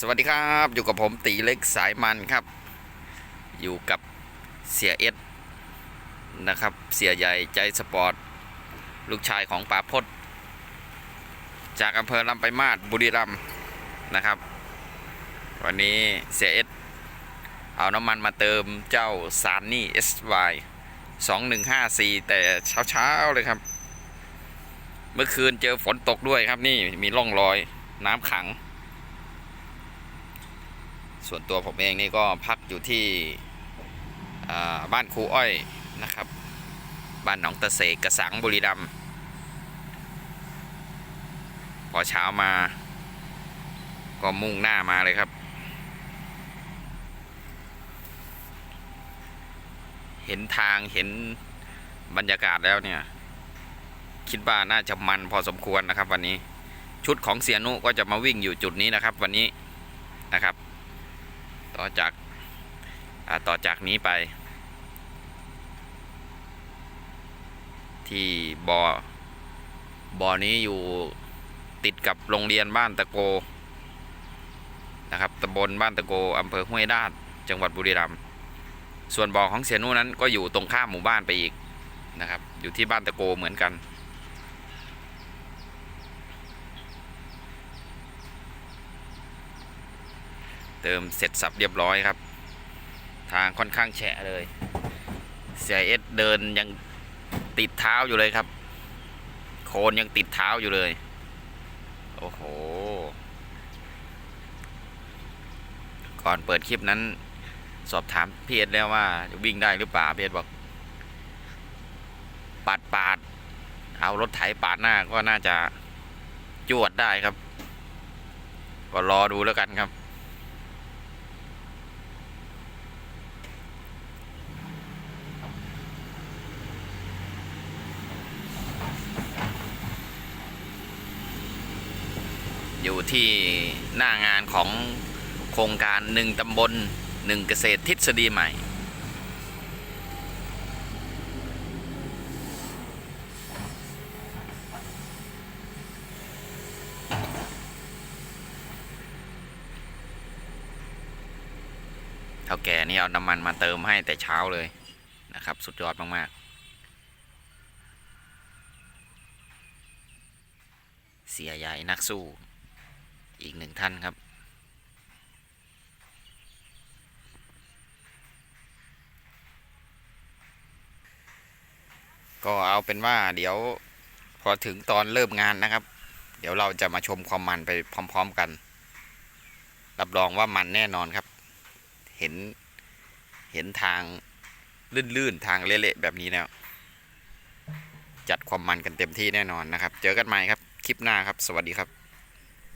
สวัสดีครับ อยู่กับผมตีเล็กสายมันครับ อยู่กับเสียเอสนะครับ เสียใหญ่ใจสปอร์ต ลูกชายของป่าพดจากอำเภอลำไปมาศบุรีรัมย์นะครับ วันนี้เสียเอสเอาน้ำมันมาเติมเจ้าสารนี่ SY 2154 แต่เช้าๆเลยครับ เมื่อคืนเจอฝนตกด้วยครับนี่มีร่องรอยน้ำขัง ส่วนตัวผมเองนี่ก็พักอยู่ที่บ้านครูอ้อยนะครับ บ้านหนองตะเสกกระสังบุรีรัมย์พอเช้ามา ก็มุ่งหน้ามาเลยครับ เห็นทางเห็นบรรยากาศแล้วเนี่ย คิดว่าน่าจะมันพอสมควรนะครับวันนี้ชุดของเสียนุก็จะมาวิ่งอยู่จุดนี้นะครับวันนี้นะครับ ต่อจากาต่อจากนี้ไป ที่บอ่อบ่อนี้อยู่ติดกับโรงเรียนบ้านตะโกนะครับตำบลบ้านตะโกอำเภอห้วยราชจังหวัดบุรีรัมย์ส่วนบ่อของเสียนุ่นั้นก็อยู่ตรงข้ามหมู่บ้านไปอีกนะครับ อยู่ที่บ้านตะโกเหมือนกัน เติมเสร็จสับเรียบร้อยครับ ทางค่อนข้างแฉะเลยเสียเอสเดินยังติดเท้าอยู่เลยครับ โคนยังติดเท้าอยู่เลย โอ้โห ก่อนเปิดคลิปนั้น สอบถามพี่เอสแล้วว่าจะวิ่งได้หรือเปล่าพี่เอสบอก ปาดปาดเอารถไถปาดหน้าก็น่าจะจวดได้ครับ ก็รอดูแล้วกันครับ อยู่ที่หน้างานของโครงการหนึ่งตำบลหนึ่งเกษตรทฤษฎีใหม่ เท่าแก่นี่เอาน้ำมันมาเติมให้แต่เช้าเลยนะครับ สุดยอดมาก ๆเสียใหญ่นักสู้ อีกหนึ่งท่านครับ ก็เอาเป็นว่าเดี๋ยวพอถึงตอนเริ่มงานนะครับ เดี๋ยวเราจะมาชมความมันไปพร้อม ๆกัน รับรองว่ามันแน่นอนครับ เห็นเห็นทางลื่นๆ ทางเละๆแบบนี้แล้วจัดความมันกันเต็มที่แน่นอนนะครับ เจอกันใหม่ครับ คลิปหน้าครับ สวัสดีครับ